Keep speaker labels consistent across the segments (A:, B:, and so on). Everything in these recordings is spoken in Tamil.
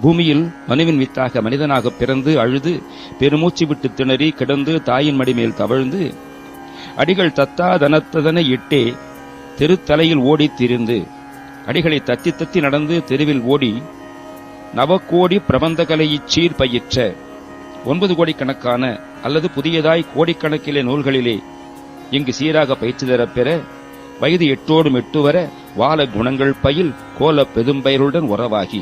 A: பூமியில் மனுவின் வித்தாக மனிதனாக பிறந்து அழுது பெருமூச்சு விட்டு திணறி கிடந்து தாயின் மடிமேல் தவழ்ந்து அடிகள் தத்தா தனத்ததன இட்டே தெருத்தலையில் ஓடித் திரிந்து அடிகளை தத்தி தத்தி நடந்து தெருவில் ஓடி நவக்கோடி பிரபந்தகலையிச் சீர் பயிற்ற ஒன்பது கோடிக்கணக்கான அல்லது புதியதாய் கோடிக்கணக்கிலே நூல்களிலே இங்கு சீராக பயிற்சி தரப் பெற வயது எட்டோடும் எட்டு வர வால குணங்கள் பயில் கோல பெரும்பெயருடன் உறவாகி.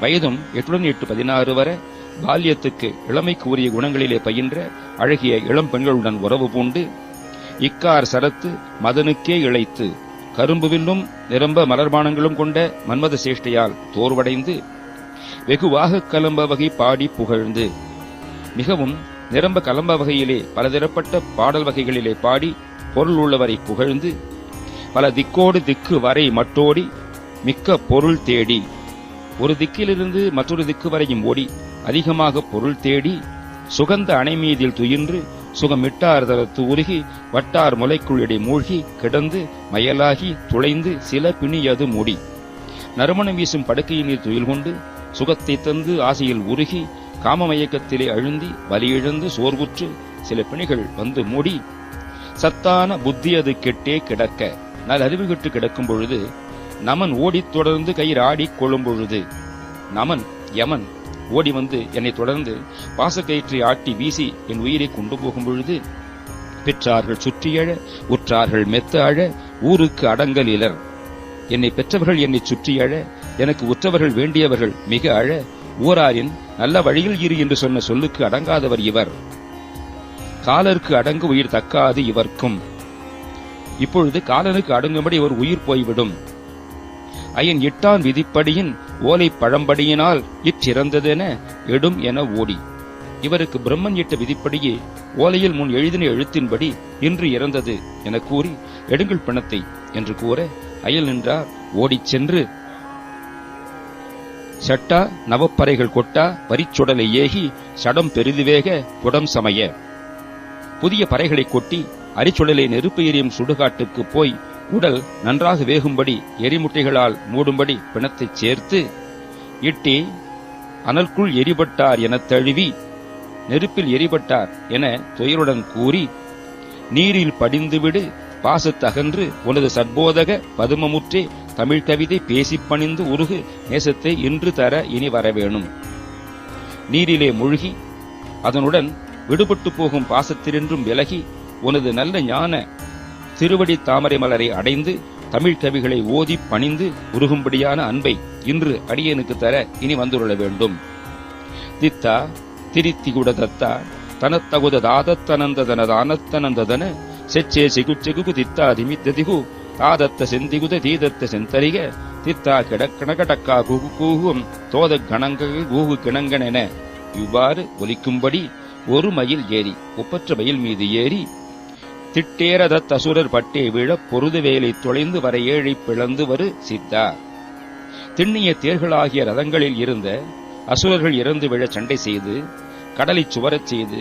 A: வயதும் எட்டுடன் எட்டு பதினாறு வரை பால்யத்துக்கு இளமைக்கு உரிய குணங்களிலே பயின்ற அழகிய இளம் பெண்களுடன் உறவு பூண்டு இக்கார் சரத்து மதனுக்கே இழைத்து கரும்புவில்லும் நிரம்ப மலர்பானங்களும் கொண்ட மன்மத சேஷ்டையால் தோர்வடைந்து வெகுவாக கலம்ப வகை பாடி புகழ்ந்து மிகவும் நிரம்ப கலம்ப வகையிலே பலதரப்பட்ட பாடல் வகைகளிலே பாடி பொருள் உள்ளவரை புகழ்ந்து பல திக்கோடு திக்கு வரை மட்டோடி மிக்க பொருள் தேடி ஒரு திக்கிலிருந்து மற்றொரு திக்கு வரையும் ஓடி அதிகமாக பொருள் தேடி சுகந்த அணை மீதில் துயின்று சுகமிட்டார் தரத்து உருகி வட்டார் முலைக்குள் இடை மூழ்கி கிடந்து மயலாகி துளைந்து சில பிணியது மூடி. நறுமணம் வீசும் படுக்கையினில் துயில் கொண்டு சுகத்தை தந்து ஆசையில் உருகி காமமயக்கத்திலே அழுந்தி வலியிழந்து சோர்வுற்று சில பிணிகள் வந்து மூடி. சத்தான புத்தி அது கெட்டே கிடக்க. நல் அறிவு கிடக்கும் பொழுது நமன் ஓடித் தொடர்ந்து கயிறு ஆடிக் கொள்ளும் நமன் யமன் ஓடி வந்து என்னை தொடர்ந்து பாசக்கயிற்றை ஆட்டி வீசி என் உயிரை கொண்டு போகும் பொழுது பெற்றார்கள் சுற்றியழ உற்றார்கள் மெத்த அழ ஊருக்கு அடங்கல் இலர். என்னை பெற்றவர்கள் என்னை சுற்றியழ எனக்கு உற்றவர்கள் வேண்டியவர்கள் மிக அழ ஊராரின் நல்ல வழியில் இரு என்று சொன்ன சொல்லுக்கு அடங்காதவர் இவர். காலருக்கு அடங்கு உயிர் தக்காது இவர்க்கும். இப்பொழுது காலனுக்கு அடங்கும்படி ஒரு உயிர் போய்விடும். அயன் இட்டான் விதிப்படியின் ஓலை பழம்படியினால் இச்சிறந்ததென எடும் என ஓடி. இவருக்கு பிரம்மன் இட்ட விதிப்படியே ஓலையில் முன் எழுதின எழுத்தின்படி இன்று இறந்தது என கூறி எடுங்கள் பிணத்தை என்று கூற அயல் நின்றார். ஓடிச் சென்று சட்டா நவப்பறைகள் கொட்டா வரிச்சுடலை ஏகி சடம் பெரிதுவேக புடம் சமய. புதிய பறைகளை கொட்டி அரிச்சுடலை நெருப்பு எரியும் சுடுகாட்டுக்கு போய் உடல் நன்றாக வேகும்படி எரிமுட்டைகளால் மூடும்படி பிணத்தைச் சேர்த்து இட்டி அனல்குள் எரிபட்டார் எனத் தழுவி நெருப்பில் எரிபட்டார் என துயருடன் கூறி நீரில் படிந்துவிடு பாசத்தகன்று உனது சட்போதக பதுமமுற்றே தமிழ் கவிதை பேசிப் பணிந்து உருகு நேசத்தை இன்று தர இனி வரவேணும் நீரிலே மூழ்கி அதனுடன் விடுபட்டு போகும் பாசத்தினின்றும் விலகி உனது நல்ல ஞான திருவடி தாமரை மலரை அடைந்து தமிழ் கவிகளை ஓதி பணிந்து உருகும்படியான அன்பை இன்று அடியனுக்கு தர இனி வந்துள்ள வேண்டும். தித்தா திரித்திகுட தத்தா தனத்தகுத தாதத்தனந்ததன தானத்தனந்ததன செச்சே சிகுச்செகு தித்தா திமித்ததிகு தாதத்த செந்திகுத தீதத்த செந்தரிக தித்தா கிடக்கணகடக்கா குகு கூகும் தோத கணங்க கூகு கிணங்கனென. இவ்வாறு ஒலிக்கும்படி ஒரு மயில் ஏறி ஒப்பற்ற மயில் மீது ஏறி திட்டேரதத் தசுரர் பட்டே விழ பொருது வேலை தொலைந்து வர ஏழை பிளந்து வரு சித்தா. திண்ணிய தேர்களாகிய ரதங்களில் இருந்த அசுரர்கள் இறந்து விழ சண்டை செய்து கடலைச் சுவரச் செய்து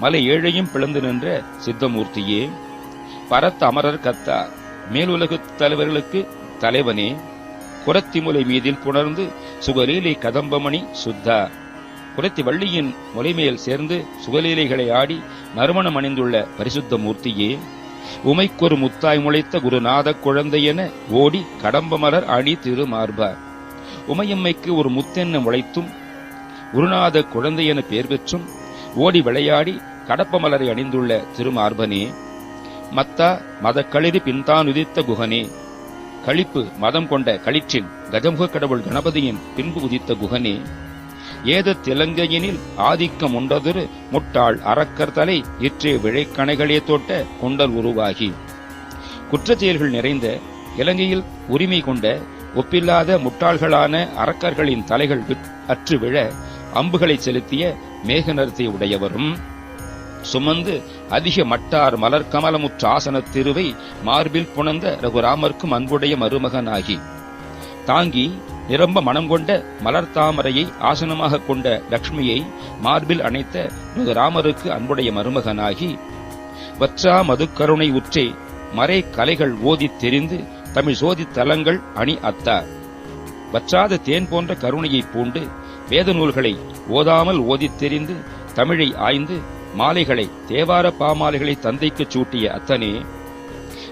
A: மலை ஏழையும் பிளந்து நின்ற சித்தமூர்த்தியே பரத்த அமரர் கத்தார் மேலுலகுத் தலைவர்களுக்கு தலைவனே குரத்திமுலை மீதில் புணர்ந்து சுகலீலை கதம்பமணி சுத்தா. குலத்தி வள்ளியின் முலைமேல் சேர்ந்து சுகலீலைகளை ஆடி நறுமணம் அணிந்துள்ள பரிசுத்த மூர்த்தியே உமைக்கொரு முத்தாய் முளைத்த குருநாத குழந்தை என ஓடி கடம்ப மலர் அணி திருமார்பா உமையம்மைக்கு ஒரு முத்தென்ன முளைத்தும் குருநாத குழந்தை என பெயர் பெற்றும் ஓடி விளையாடி கடப்பமலரை அணிந்துள்ள திருமார்பனே மத்தா மதக்களிறு பின்தான் உதித்த குகனே களிப்பு மதம் கொண்ட களிற்றின் கஜமுக கடவுள் கணபதியின் பின்பு உதித்த குகனே. ஏத திலங்கையினில் ஆதிக்கம் உண்டதொரு முட்டாள் அறக்கர் தலை இற்றே விழைக்கணைகளே தோட்ட கொண்டல் உருவாகி. குற்றச்செயல்கள் நிறைந்த இலங்கையில் உரிமை கொண்ட ஒப்பில்லாத முட்டாள்களான அரக்கர்களின் தலைகள் விட்- அற்று விழ அம்புகளை செலுத்திய மேகநரத்தை உடையவரும். சுமந்து அதிக மட்டார் மலர் கமலமுற்ற ஆசனத் திருவை மார்பில் புணர்ந்த ரகுராமர்க்கும் அன்புடைய மருமகனாகி. தாங்கி நிரம்ப மனம் கொண்ட மலர் தாமரையை ஆசனமாக கொண்ட லக்ஷ்மியை மார்பில் அணைத்த ராமருக்கு அன்புடைய மருமகனாகி வற்றா மதுக்கருணை உற்றே மறை கலைகள் ஓதித் தெரிந்து தமிழ் சோதி தலங்கள் அணி அத்தார். வற்றாத தேன் போன்ற கருணையை பூண்டு வேத நூல்களை ஓதாமல் ஓதித் தெரிந்து தமிழை ஆய்ந்து மாலைகளை தேவார பாமாலைகளை தந்தைக்குச் சூட்டிய அத்தனே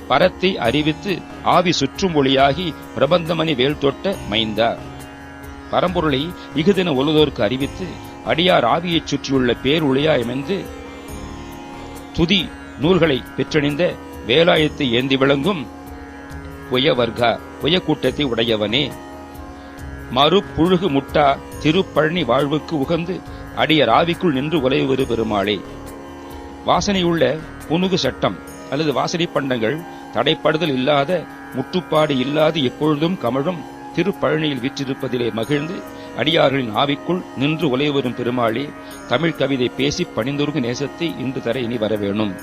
A: பரத்தை அறிவித்து ஆவி சுற்றும் ஒளியாகி பிரபந்தமணி வேல் தொட்ட மைந்தா பரம்பொருளை இகுதின ஒழுதோர்க்கு அறிவித்து அடியார் ஆவியைச் சுற்றியுள்ள பேருளியாய் அமைந்து துதி நூல்களை பெற்றணிந்த வேலாயத்தை ஏந்தி விளங்கும் புயவர்கா புய கூட்டத்தை உடையவனே. மறு புழுகு முட்டா திருப்பழனி வாழ்வுக்கு உகந்து அடியர் ஆவிக்குள் நின்று உலையுறு பெருமாளே. வாசனையுள்ள புனுகு சட்டம் அல்லது வாசனை பண்டங்கள் தடைப்படுதல் இல்லாத முற்றுப்பாடு இல்லாது எப்பொழுதும் கமழும் திருப்பழனியில் வீற்றிருப்பதிலே மகிழ்ந்து அடியார்களின் ஆவிக்குள் நின்று உலைவரும் பெருமாளே தமிழ் கவிதை பேசி பணிந்துருகு நேசத்தை இன்று தர இனி வரவேணும்.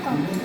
B: 哦。